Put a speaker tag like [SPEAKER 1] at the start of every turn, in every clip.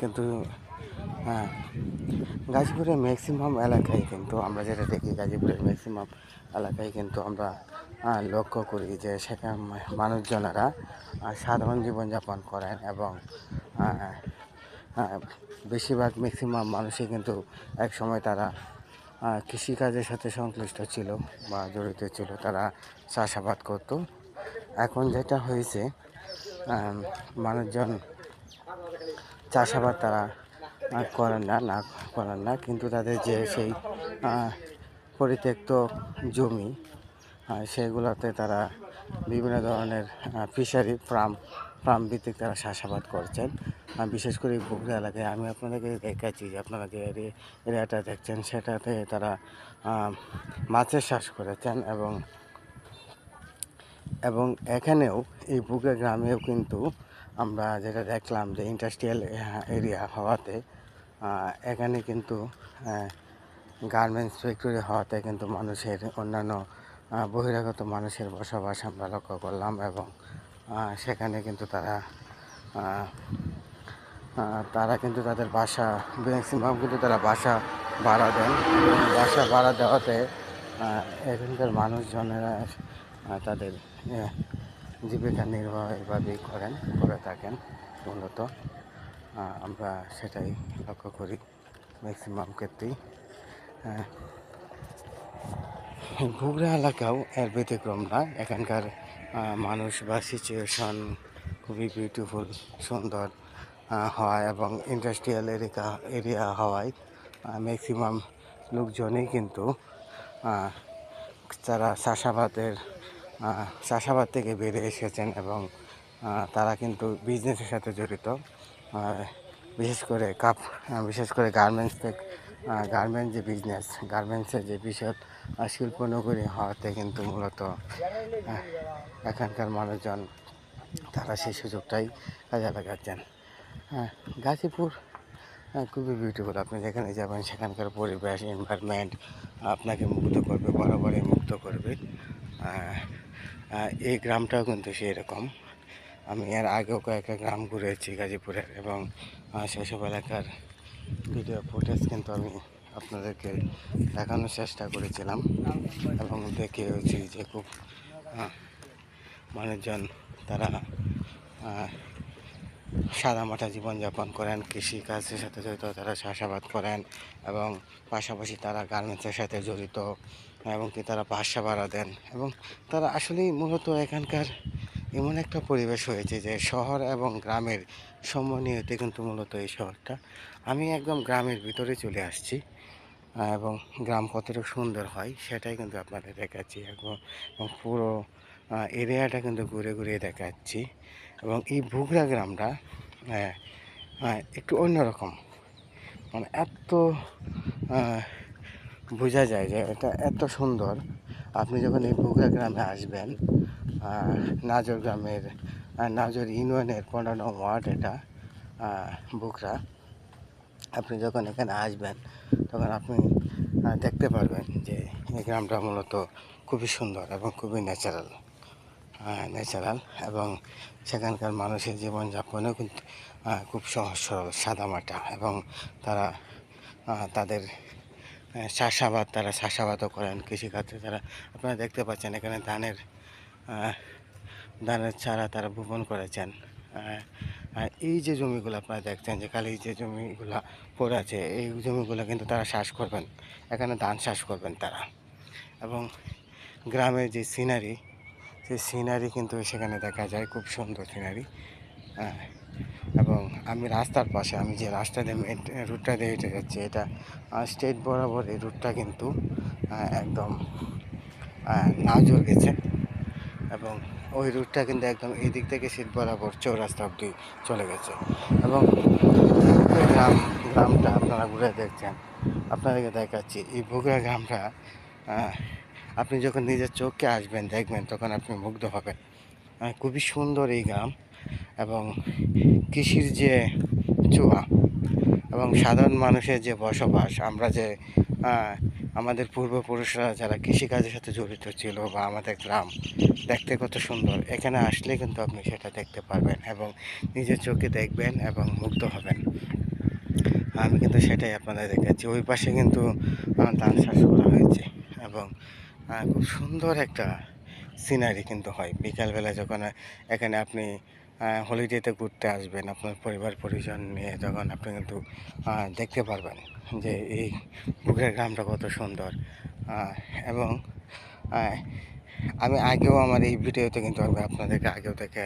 [SPEAKER 1] কিন্তু হ্যাঁ গাজীপুরের ম্যাক্সিমাম এলাকায় কিন্তু আমরা যেটা দেখি গাজীপুরের ম্যাক্সিমাম এলাকায় কিন্তু আমরা লক্ষ্য করি যে সেখানে মানুষজনেরা সাধারণ জীবনযাপন করেন এবং আহ, বেশিরভাগ ম্যাক্সিমাম মানুষই কিন্তু এক সময় তারা কৃষিকাজের সাথে সংশ্লিষ্ট ছিল বা জড়িত ছিল তারা চাষাবাদ করতো। এখন যেটা হয়েছে মানুষজন চাষাবাদ তারা করেন না না করেন না, কিন্তু তাদের যে সেই পরিত্যক্ত জমি সেগুলোতে তারা বিভিন্ন ধরনের ফিশারি ফার্ম ফার্ম ভিত্তিক তারা চাষাবাদ করছেন। বিশেষ করে বগুড়া এলাকায় আমি আপনাদেরকে দেখাচ্ছি যে আপনারা যে এরি- এরিয়াটা দেখছেন, সেটাতে তারা মাছের চাষ করেছেন এবং এবং এখানেও এই বুকে গ্রামেও কিন্তু আমরা যেটা দেখলাম যে ইন্ডাস্ট্রিয়াল এরিয়া হওয়াতে এখানে কিন্তু গার্মেন্টস ফ্যাক্টরি হওয়াতে কিন্তু মানুষের অন্যান্য বহিরাগত মানুষের বসবাস আমরা লক্ষ্য করলাম এবং সেখানে কিন্তু তারা তারা কিন্তু তাদের বাসা ম্যাক্সিমাম কিন্তু তারা বাসা ভাড়া দেন। বাসা ভাড়া দেওয়াতে এখানকার মানুষজনেরা তাদের জীবিকা নির্বাহ এভাবেই করেন, করে থাকেন মূলত। আমরা সেটাই লক্ষ্য করি ম্যাক্সিমাম ক্ষেত্রেই। ঘুগরা এলাকাও এর ব্যতিক্রম না। এখানকার মানুষ বা সিচুয়েশন খুবই বিউটিফুল সুন্দর হয় এবং ইন্ডাস্ট্রিয়াল এরিয়া এরিয়া হওয়ায় ম্যাক্সিমাম লোকজনই কিন্তু তারা চাষাবাদের চাষাবাদ থেকে বেরিয়ে এসেছেন এবং তারা কিন্তু বিজনেসের সাথে জড়িত। বিশেষ করে কাপ বিশেষ করে গার্মেন্টস গার্মেন্টস যে বিজনেস গার্মেন্টসের যে আহ, শিল্প নগরী হওয়াতে কিন্তু মূলত এখানকার মানুষজন তারা সেই সুযোগটাই কাজে লাগাচ্ছেন। হ্যাঁ গাজীপুর খুবই বিউটিফুল আপনি যেখানে যাবেন সেখানকার পরিবেশ এনভায়রনমেন্ট আপনাকে মুগ্ধ করবে বরাবরই মুগ্ধ করবে। এই গ্রামটাও কিন্তু সেই রকম আমি এর আগেও কয়েকটা গ্রাম ঘুরেছি গাজীপুরের এবং সেসব এলাকার ভিডিও ফুটেজ কিন্তু আমি আপনাদেরকে দেখানোর চেষ্টা করেছিলাম এবং দেখেওছি যে খুব মানুষজন তারা আহ, সাদামাটা জীবনযাপন করেন কৃষিকাজের সাথে জড়িত তারা চাষাবাদ করেন এবং পাশাপাশি তারা গার্মেন্টসের সাথে জড়িত। এবং কি তারা বাসা ভাড়া দেন এবং তারা আসলেই মূলত এখানকার এমন একটা পরিবেশ হয়েছে যে শহর এবং গ্রামের সমন্বয়তে কিন্তু মূলত এই শহরটা। আমি একদম গ্রামের ভিতরে চলে আসছি এবং গ্রাম কতটুকু সুন্দর হয় সেটাই কিন্তু আপনাদের দেখাচ্ছি এবং পুরো এরিয়াটা কিন্তু ঘুরে ঘুরে দেখাচ্ছি এবং এই বুগরা গ্রামটা আহ, আহ, একটু অন্যরকম। মানে এত বোঝা যায় যে এটা এত সুন্দর। আপনি যখন এই বুগরা গ্রামে আসবেন নাজর গ্রামের নাজর ইউনিয়নের পনেরো ওয়ার্ড এটা বুগরা আপনি যখন এখানে আসবেন, তখন আপনি দেখতে পারবেন যে এই গ্রামটা মূলত খুবই সুন্দর এবং খুবই ন্যাচারাল ন্যাচারাল এবং সেখানকার মানুষের জীবনযাপনেও কিন্তু খুব সহজ সরল, সাদামাটা এবং তারা তাদের চাষাবাদ, তারা চাষাবাদও করেন, কৃষিখাতে তারা, আপনারা দেখতে পাচ্ছেন এখানে ধানের ধানের চারা তারা বপন করেছেন। এই যে জমিগুলো আপনারা দেখছেন, যে খালি যে জমিগুলো পড়ে আছে, এই জমিগুলো কিন্তু তারা চাষ করবেন, এখানে ধান চাষ করবেন তারা। এবং গ্রামের যে সিনারি, সেই সিনারি কিন্তু সেখানে দেখা যায়, খুব সুন্দর সিনারি। এবং আমি রাস্তার পাশে, আমি যে রাস্তা দিয়ে রুটটা দিয়ে হেঁটে যাচ্ছি, এটা স্টেট বরাবর এই রুটটা কিন্তু একদম নাজর গেছে। এবং ওই রুটটা কিন্তু একদম এই দিক থেকে শীত বরাবর চৌরাস্তা অবধি চলে গেছে। এবং গ্রাম, গ্রামটা আপনারা ঘুরে দেখছেন, আপনাদেরকে দেখাচ্ছি, এই বগুড়া গ্রামটা আপনি যখন নিজের চোখকে আসবেন, দেখবেন, তখন আপনি মুগ্ধ হবেন। খুবই সুন্দর এই গ্রাম। এবং কৃষির যে চুয়া এবং সাধারণ মানুষের যে বসবাস, আমরা যে আমাদের পূর্বপুরুষরা যারা কৃষিকাজের সাথে জড়িত ছিল বা আমাদের গ্রাম দেখতে কত সুন্দর, এখানে আসলে কিন্তু আপনি সেটা দেখতে পারবেন এবং নিজের চোখে দেখবেন এবং মুগ্ধ হবেন। আমি কিন্তু সেটাই আপনাদের দেখাচ্ছি। ওই পাশে কিন্তু ধান চাষ করা হয়েছে এবং খুব সুন্দর একটা সিনারি কিন্তু হয়। বিকালবেলা যখন এখানে আপনি হলিডেতে ঘুরতে আসবেন, আপনার পরিবার, পরিজন নিয়ে যখন আপনি কিন্তু দেখতে পারবেন যে এই পুকুরের গ্রামটা কত সুন্দর। এবং আমি আগেও আমার এই ভিডিওতে কিন্তু আমি আপনাদেরকে আগেও থেকে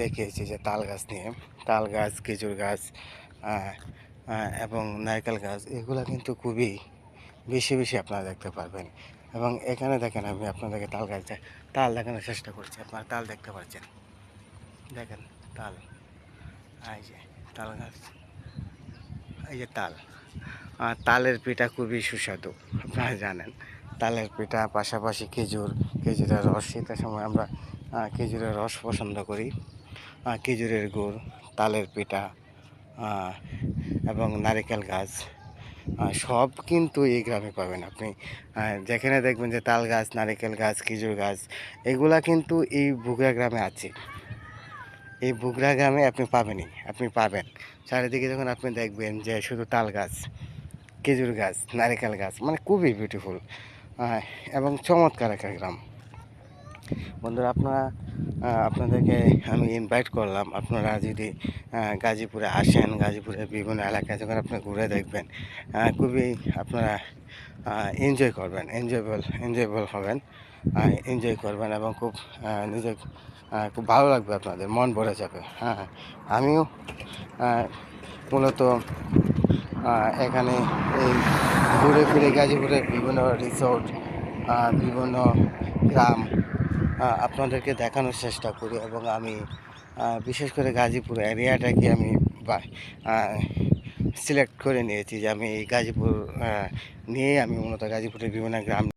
[SPEAKER 1] দেখিয়েছি যে তাল গাছ নিয়ে, তাল গাছ, খেজুর গাছ এবং নারকেল গাছ, এগুলো কিন্তু খুবই বেশি বেশি আপনারা দেখতে পারবেন। এবং এখানে দেখেন আমি আপনাদেরকে তাল গাছ তাল দেখানোর চেষ্টা করছি, আপনারা তাল দেখতে পাচ্ছেন। দেখেন, তাল। এই যে, তাল গাছ। এই যে তাল। তালের পিঠা খুবই সুস্বাদু, আপনারা জানেন। তালের পিঠা পাশাপাশি খেজুর, খেজুরের রস। শীতের সময় আমরা খেজুরের রস পছন্দ করি। খেজুরের গুড়, তালের পিঠা এবং নারিকেল গাছ। সব কিন্তু এই গ্রামে পাবেন আপনি। যেখানে দেখবেন যে তাল গাছ, নারিকেল গাছ, খেজুর গাছ, এগুলা কিন্তু এই বুগরা গ্রামে আছে। এই বুগরা গ্রামে আপনি পাবেনই, আপনি পাবেন। চারিদিকে যখন আপনি দেখবেন যে শুধু তাল গাছ, খেজুর গাছ, নারিকেল গাছ মানে খুবই বিউটিফুল এবং চমৎকার একটা গ্রাম। বন্ধুরা, আপনারা আপনাদেরকে আমি ইনভাইট করলাম। আপনারা যদি গাজীপুরে আসেন, গাজীপুরের বিভিন্ন এলাকায় যখন আপনি ঘুরে দেখবেন খুবই আপনারা এনজয় করবেন এনজয়েবল এনজয়েবল হবেন। এনজয় করবেন এবং খুব আহ, নিজে খুব ভালো লাগবে আপনাদের মন ভরে যাবে। হ্যাঁ আমিও মূলত এখানে এই ঘুরে ফিরে গাজীপুরের বিভিন্ন রিসোর্ট বিভিন্ন গ্রাম আপনাদেরকে দেখানোর চেষ্টা করি এবং আমি বিশেষ করে গাজীপুর এরিয়াটাকে আমি সিলেক্ট করে নিয়েছি যে আমি এই গাজীপুর নিয়েই আমি মূলত গাজীপুরের বিভিন্ন গ্রাম